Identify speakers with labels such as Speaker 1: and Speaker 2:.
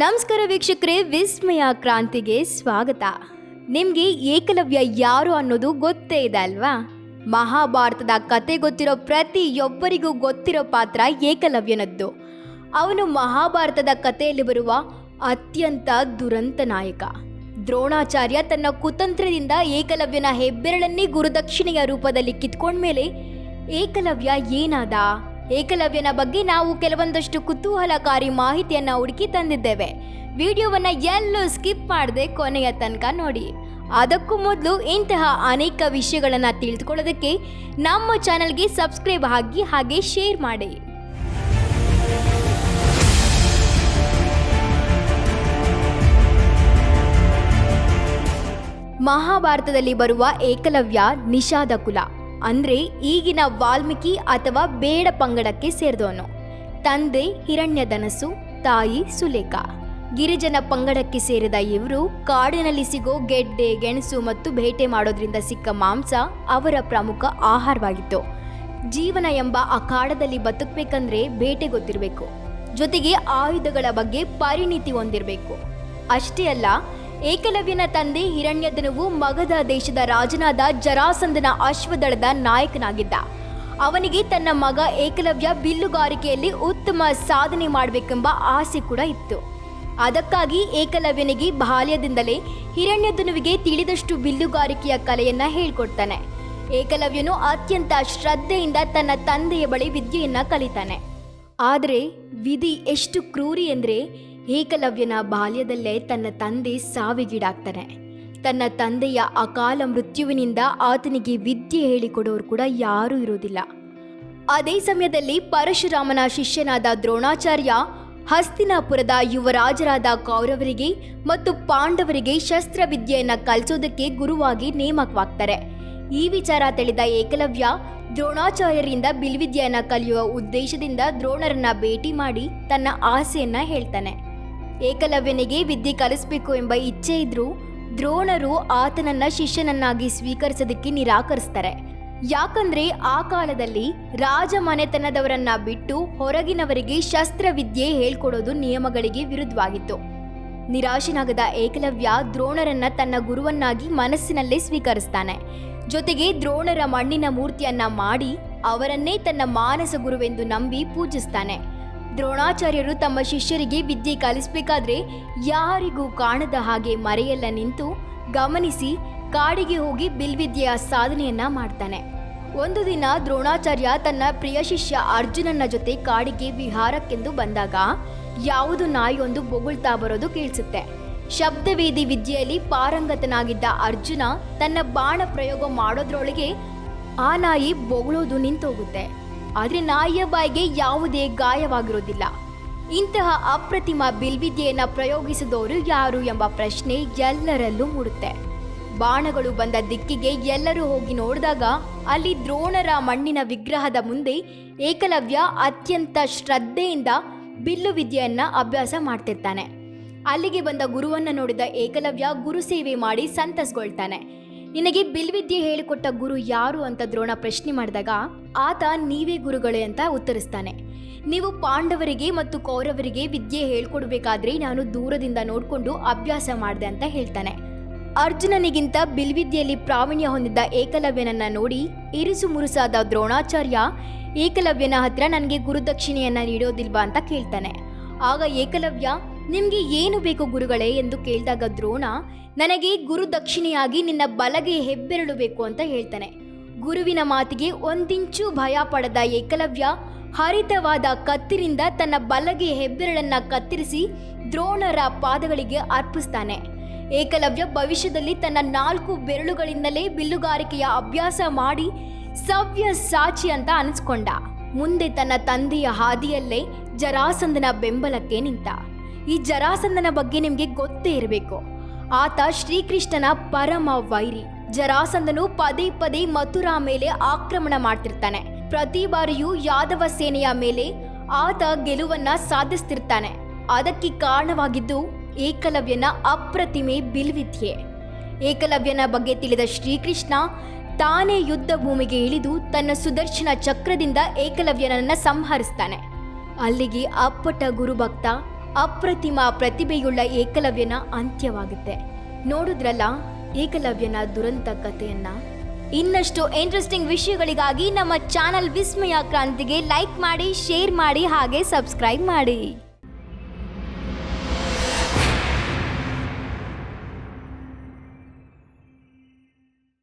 Speaker 1: ನಮಸ್ಕಾರ ವೀಕ್ಷಕರೇ, ವಿಸ್ಮಯ ಕ್ರಾಂತಿಗೆ ಸ್ವಾಗತ. ನಿಮಗೆ ಏಕಲವ್ಯ ಯಾರು ಅನ್ನೋದು ಗೊತ್ತೇ ಇದೆ ಅಲ್ವಾ? ಮಹಾಭಾರತದ ಕತೆ ಗೊತ್ತಿರೋ ಪ್ರತಿಯೊಬ್ಬರಿಗೂ ಗೊತ್ತಿರೋ ಪಾತ್ರ ಏಕಲವ್ಯನದ್ದು. ಅವನು ಮಹಾಭಾರತದ ಕಥೆಯಲ್ಲಿ ಬರುವ ಅತ್ಯಂತ ದುರಂತ ನಾಯಕ. ದ್ರೋಣಾಚಾರ್ಯ ತನ್ನ ಕುತಂತ್ರದಿಂದ ಏಕಲವ್ಯನ ಹೆಬ್ಬೆರಳನ್ನೇ ಗುರುದಕ್ಷಿಣೆಯ ರೂಪದಲ್ಲಿ ಕಿತ್ಕೊಂಡ್ಮೇಲೆ ಏಕಲವ್ಯ ಏನಾದ? ಏಕಲವ್ಯನ ಬಗ್ಗೆ ನಾವು ಕೆಲವೊಂದಷ್ಟು ಕುತೂಹಲಕಾರಿ ಮಾಹಿತಿಯನ್ನು ಹುಡುಕಿ ತಂದಿದ್ದೇವೆ. ವಿಡಿಯೋವನ್ನ ಎಲ್ಲೂ ಸ್ಕಿಪ್ ಮಾಡದೆ ಕೊನೆಯ ತನಕ ನೋಡಿ. ಅದಕ್ಕೂ ಮೊದಲು ಇಂತಹ ಅನೇಕ ವಿಷಯಗಳನ್ನು ತಿಳಿದುಕೊಳ್ಳೋದಕ್ಕೆ ನಮ್ಮ ಚಾನಲ್ಗೆ ಸಬ್ಸ್ಕ್ರೈಬ್ ಆಗಿ ಹಾಗೆ ಶೇರ್ ಮಾಡಿ. ಮಹಾಭಾರತದಲ್ಲಿ ಬರುವ ಏಕಲವ್ಯ ನಿಷಾದ ಕುಲ. ಅಂದ್ರೆ ಈಗಿನ ವಾಲ್ಮೀಕಿ ಅಥವಾ ಬೇಡ ಪಂಗಡಕ್ಕೆ ಸೇರಿದವನು. ತಂದೆ ಹಿರಣ್ಯಧನಸು ತಾಯಿ ಸುಲೇಖ. ಗಿರಿಜನ ಪಂಗಡಕ್ಕೆ ಸೇರಿದ ಇವರು ಕಾಡಿನಲ್ಲಿ ಸಿಗೋ ಗೆಡ್ಡೆ, ಗೆಣಸು ಮತ್ತು ಬೇಟೆ ಮಾಡೋದ್ರಿಂದ ಸಿಕ್ಕ ಮಾಂಸ ಅವರ ಪ್ರಮುಖ ಆಹಾರವಾಗಿತ್ತು. ಜೀವನ ಎಂಬ ಆ ಕಾಡದಲ್ಲಿ ಬದುಕಬೇಕಂದ್ರೆ ಬೇಟೆ ಗೊತ್ತಿರಬೇಕು. ಜೊತೆಗೆ ಆಯುಧಗಳ ಬಗ್ಗೆ ಪರಿಣಿತಿ ಹೊಂದಿರಬೇಕು. ಅಷ್ಟೇ ಅಲ್ಲ ಏಕಲವ್ಯನ ತಂದೆ ಹಿರಣ್ಯಧನವು ಮಗಧ ದೇಶದ ರಾಜನಾದ ಜರಾಸಂದನ ಅಶ್ವದಳದ ನಾಯಕನಾಗಿದ್ದ. ಅವನಿಗೆ ತನ್ನ ಮಗ ಏಕಲವ್ಯ ಬಿಲ್ಲುಗಾರಿಕೆಯಲ್ಲಿ ಉತ್ತಮ ಸಾಧನೆ ಮಾಡಬೇಕೆಂಬ ಆಸೆ ಕೂಡ ಇತ್ತು. ಅದಕ್ಕಾಗಿ ಏಕಲವ್ಯನಿಗೆ ಬಾಲ್ಯದಿಂದಲೇ ಹಿರಣ್ಯಧನುವಿಗೆ ತಿಳಿದಷ್ಟು ಬಿಲ್ಲುಗಾರಿಕೆಯ ಕಲೆಯನ್ನ ಹೇಳ್ಕೊಡ್ತಾನೆ. ಏಕಲವ್ಯನು ಅತ್ಯಂತ ಶ್ರದ್ಧೆಯಿಂದ ತನ್ನ ತಂದೆಯ ಬಳಿ ವಿದ್ಯೆಯನ್ನ ಕಲಿತಾನೆ. ಆದರೆ ವಿಧಿ ಎಷ್ಟು ಕ್ರೂರಿ ಎಂದರೆ ಏಕಲವ್ಯನ ಬಾಲ್ಯದಲ್ಲೇ ತನ್ನ ತಂದೆ ಸಾವಿಗೀಡಾಗ್ತಾನೆ. ತನ್ನ ತಂದೆಯ ಅಕಾಲ ಮೃತ್ಯುವಿನಿಂದ ಆತನಿಗೆ ವಿದ್ಯೆ ಹೇಳಿಕೊಡೋರು ಕೂಡ ಯಾರೂ ಇರೋದಿಲ್ಲ. ಅದೇ ಸಮಯದಲ್ಲಿ ಪರಶುರಾಮನ ಶಿಷ್ಯನಾದ ದ್ರೋಣಾಚಾರ್ಯ ಹಸ್ತಿನಾಪುರದ ಯುವರಾಜರಾದ ಕೌರವರಿಗೆ ಮತ್ತು ಪಾಂಡವರಿಗೆ ಶಸ್ತ್ರವಿದ್ಯೆಯನ್ನು ಕಲಿಸೋದಕ್ಕೆ ಗುರುವಾಗಿ ನೇಮಕವಾಗ್ತಾರೆ. ಈ ವಿಚಾರ ತಿಳಿದ ಏಕಲವ್ಯ ದ್ರೋಣಾಚಾರ್ಯರಿಂದ ಬಿಲ್ವಿದ್ಯೆಯನ್ನು ಕಲಿಯುವ ಉದ್ದೇಶದಿಂದ ದ್ರೋಣರನ್ನ ಭೇಟಿ ಮಾಡಿ ತನ್ನ ಆಸೆಯನ್ನ ಹೇಳ್ತಾನೆ. ಏಕಲವ್ಯನಿಗೆ ವಿದ್ಯೆ ಕಲಿಸಬೇಕು ಎಂಬ ಇಚ್ಛೆ ಇದ್ರೂ ದ್ರೋಣರು ಆತನನ್ನ ಶಿಷ್ಯನನ್ನಾಗಿ ಸ್ವೀಕರಿಸೋದಕ್ಕೆ ನಿರಾಕರಿಸ್ತಾರೆ. ಯಾಕಂದ್ರೆ ಆ ಕಾಲದಲ್ಲಿ ರಾಜ ಮನೆತನದವರನ್ನ ಬಿಟ್ಟು ಹೊರಗಿನವರಿಗೆ ಶಸ್ತ್ರವಿದ್ಯೆ ಹೇಳ್ಕೊಡೋದು ನಿಯಮಗಳಿಗೆ ವಿರುದ್ಧವಾಗಿತ್ತು. ನಿರಾಶನಾಗದ ಏಕಲವ್ಯ ದ್ರೋಣರನ್ನ ತನ್ನ ಗುರುವನ್ನಾಗಿ ಮನಸ್ಸಿನಲ್ಲೇ ಸ್ವೀಕರಿಸ್ತಾನೆ. ಜೊತೆಗೆ ದ್ರೋಣರ ಮಣ್ಣಿನ ಮೂರ್ತಿಯನ್ನ ಮಾಡಿ ಅವರನ್ನೇ ತನ್ನ ಮಾನಸ ಗುರುವೆಂದು ನಂಬಿ ಪೂಜಿಸ್ತಾನೆ. ದ್ರೋಣಾಚಾರ್ಯರು ತಮ್ಮ ಶಿಷ್ಯರಿಗೆ ವಿದ್ಯೆ ಕಲಿಸಬೇಕಾದ್ರೆ ಯಾರಿಗೂ ಕಾಣದ ಹಾಗೆ ಮರೆಯೆಲ್ಲ ನಿಂತು ಗಮನಿಸಿ ಕಾಡಿಗೆ ಹೋಗಿ ಬಿಲ್ವಿದ್ಯೆಯ ಸಾಧನೆಯನ್ನ ಮಾಡ್ತಾನೆ. ಒಂದು ದಿನ ದ್ರೋಣಾಚಾರ್ಯ ತನ್ನ ಪ್ರಿಯ ಶಿಷ್ಯ ಅರ್ಜುನನ ಜೊತೆ ಕಾಡಿಗೆ ವಿಹಾರಕ್ಕೆಂದು ಬಂದಾಗ ಯಾವುದು ನಾಯಿಯೊಂದು ಬೊಗಳ್ತಾ ಬರೋದು ಕೇಳಿಸುತ್ತೆ. ಶಬ್ದವೇದಿ ವಿದ್ಯೆಯಲ್ಲಿ ಪಾರಂಗತನಾಗಿದ್ದ ಅರ್ಜುನ ತನ್ನ ಬಾಣ ಪ್ರಯೋಗ ಮಾಡೋದ್ರೊಳಗೆ ಆ ನಾಯಿ ಬೊಗಳೋದು ನಿಂತೋಗುತ್ತೆ. ಆದ್ರೆ ನಾಯಿಯ ಬಾಯಿಗೆ ಯಾವುದೇ ಗಾಯವಾಗಿರೋದಿಲ್ಲ ಇಂತಹ ಅಪ್ರತಿಮ ಬಿಲ್ವಿದ್ಯೆಯನ್ನು ಪ್ರಯೋಗಿಸಿದವರು ಯಾರು ಎಂಬ ಪ್ರಶ್ನೆ ಎಲ್ಲರಲ್ಲೂ ಮೂಡುತ್ತೆ. ಬಾಣಗಳು ಬಂದ ದಿಕ್ಕಿಗೆ ಎಲ್ಲರೂ ಹೋಗಿ ನೋಡಿದಾಗ ಅಲ್ಲಿ ದ್ರೋಣರ ಮಣ್ಣಿನ ವಿಗ್ರಹದ ಮುಂದೆ ಏಕಲವ್ಯ ಅತ್ಯಂತ ಶ್ರದ್ಧೆಯಿಂದ ಬಿಲ್ಲು ವಿದ್ಯೆಯನ್ನ ಅಭ್ಯಾಸ ಮಾಡ್ತಿರ್ತಾನೆ. ಅಲ್ಲಿಗೆ ಬಂದ ಗುರುವನ್ನ ನೋಡಿದ ಏಕಲವ್ಯ ಗುರು ಸೇವೆ ಮಾಡಿ ಸಂತಸ್ಕೊಳ್ತಾನೆ ನಿನಗೆ ಬಿಲ್ವಿದ್ಯೆ ಹೇಳಿಕೊಟ್ಟ ಗುರು ಯಾರು ಅಂತ ದ್ರೋಣ ಪ್ರಶ್ನೆ ಮಾಡಿದಾಗ, ಆತ ನೀವೇ ಗುರುಗಳೇ ಅಂತ ಉತ್ತರಿಸ್ತಾನೆ. ನೀವು ಪಾಂಡವರಿಗೆ ಮತ್ತು ಕೌರವರಿಗೆ ವಿದ್ಯೆ ಹೇಳ್ಕೊಡ್ಬೇಕಾದ್ರೆ ನಾನು ದೂರದಿಂದ ನೋಡ್ಕೊಂಡು ಅಭ್ಯಾಸ ಮಾಡಿದೆ ಅಂತ ಹೇಳ್ತಾನೆ. ಅರ್ಜುನನಿಗಿಂತ ಬಿಲ್ವಿದ್ಯೆಯಲ್ಲಿ ಪ್ರಾವೀಣ್ಯ ಹೊಂದಿದ್ದ ಏಕಲವ್ಯನನ್ನ ನೋಡಿ ಇರಿಸು ಮುರುಸಾದ ದ್ರೋಣಾಚಾರ್ಯ, ಏಕಲವ್ಯನ ಹತ್ರ ನನಗೆ ಗುರುದಕ್ಷಿಣೆಯನ್ನ ನೀಡೋದಿಲ್ವಾ ಅಂತ ಕೇಳ್ತಾನೆ. ಆಗ ಏಕಲವ್ಯ ನಿಮ್ಗೆ ಏನು ಬೇಕು ಗುರುಗಳೇ ಎಂದು ಕೇಳಿದಾಗ ದ್ರೋಣ, ನನಗೆ ಗುರು ದಕ್ಷಿಣೆಯಾಗಿ ನಿನ್ನ ಬಲಗೆ ಹೆಬ್ಬೆರಳು ಬೇಕು ಅಂತ ಹೇಳ್ತಾನೆ. ಗುರುವಿನ ಮಾತಿಗೆ ಒಂದಿಂಚು ಭಯ ಪಡೆದ ಏಕಲವ್ಯ, ಹರಿತವಾದ ಕತ್ತಿರಿಂದ ತನ್ನ ಬಲಗೆ ಹೆಬ್ಬೆರಳನ್ನ ಕತ್ತರಿಸಿ ದ್ರೋಣರ ಪಾದಗಳಿಗೆ ಅರ್ಪಿಸ್ತಾನೆ. ಏಕಲವ್ಯ ಭವಿಷ್ಯದಲ್ಲಿ ತನ್ನ ನಾಲ್ಕು ಬೆರಳುಗಳಿಂದಲೇ ಬಿಲ್ಲುಗಾರಿಕೆಯ ಅಭ್ಯಾಸ ಮಾಡಿ ಸವ್ಯ ಸಾಚಿ ಅಂತ ಅನಿಸ್ಕೊಂಡ. ಮುಂದೆ ತನ್ನ ತಂದೆಯ ಹಾದಿಯಲ್ಲೇ ಜರಾಸಂದನ ಬೆಂಬಲಕ್ಕೆ ನಿಂತ. ಈ ಜರಾಸಂದನ ಬಗ್ಗೆ ನಿಮಗೆ ಗೊತ್ತೇ ಇರಬೇಕು. ಆತ ಶ್ರೀಕೃಷ್ಣನ ಪರಮ ವೈರಿ. ಜರಾಸಂದನು ಪದೇ ಪದೇ ಮಥುರಾ ಮೇಲೆ ಆಕ್ರಮಣ ಮಾಡ್ತಿರ್ತಾನೆ. ಪ್ರತಿ ಬಾರಿಯೂ ಯಾದವ ಸೇನೆಯ ಮೇಲೆ ಆತ ಗೆಲುವನ್ನ ಸಾಧಿಸ್ತಿರ್ತಾನೆ. ಅದಕ್ಕೆ ಕಾರಣವಾಗಿದ್ದು ಏಕಲವ್ಯನ ಅಪ್ರತಿಮೆ ಬಿಲ್ವಿದ್ಯೆ. ಏಕಲವ್ಯನ ಬಗ್ಗೆ ತಿಳಿದ ಶ್ರೀಕೃಷ್ಣ ತಾನೇ ಯುದ್ಧ ಭೂಮಿಗೆ ಇಳಿದು ತನ್ನ ಸುದರ್ಶನ ಚಕ್ರದಿಂದ ಏಕಲವ್ಯನನ್ನ ಸಂಹರಿಸ್ತಾನೆ. ಅಲ್ಲಿಗೆ ಅಪ್ಪಟ ಗುರುಭಕ್ತ ಅಪ್ರತಿಮ ಪ್ರತಿಭೆಯುಳ್ಳ ಏಕಲವ್ಯನ ಅಂತ್ಯವಾಗುತ್ತೆ. ನೋಡಿದ್ರಲ್ಲ, ಏಕಲವ್ಯನ ದುರಂತ ಕಥೆಯನ್ನ. ಇನ್ನಷ್ಟು ಇಂಟ್ರೆಸ್ಟಿಂಗ್ ವಿಷಯಗಳಿಗಾಗಿ ನಮ್ಮ ಚಾನಲ್ ವಿಸ್ಮಯ ಕ್ರಾಂತಿಗೆ ಲೈಕ್ ಮಾಡಿ ಶೇರ್ ಮಾಡಿ, ಹಾಗೆ ಸಬ್ಸ್ಕ್ರೈಬ್ ಮಾಡಿ.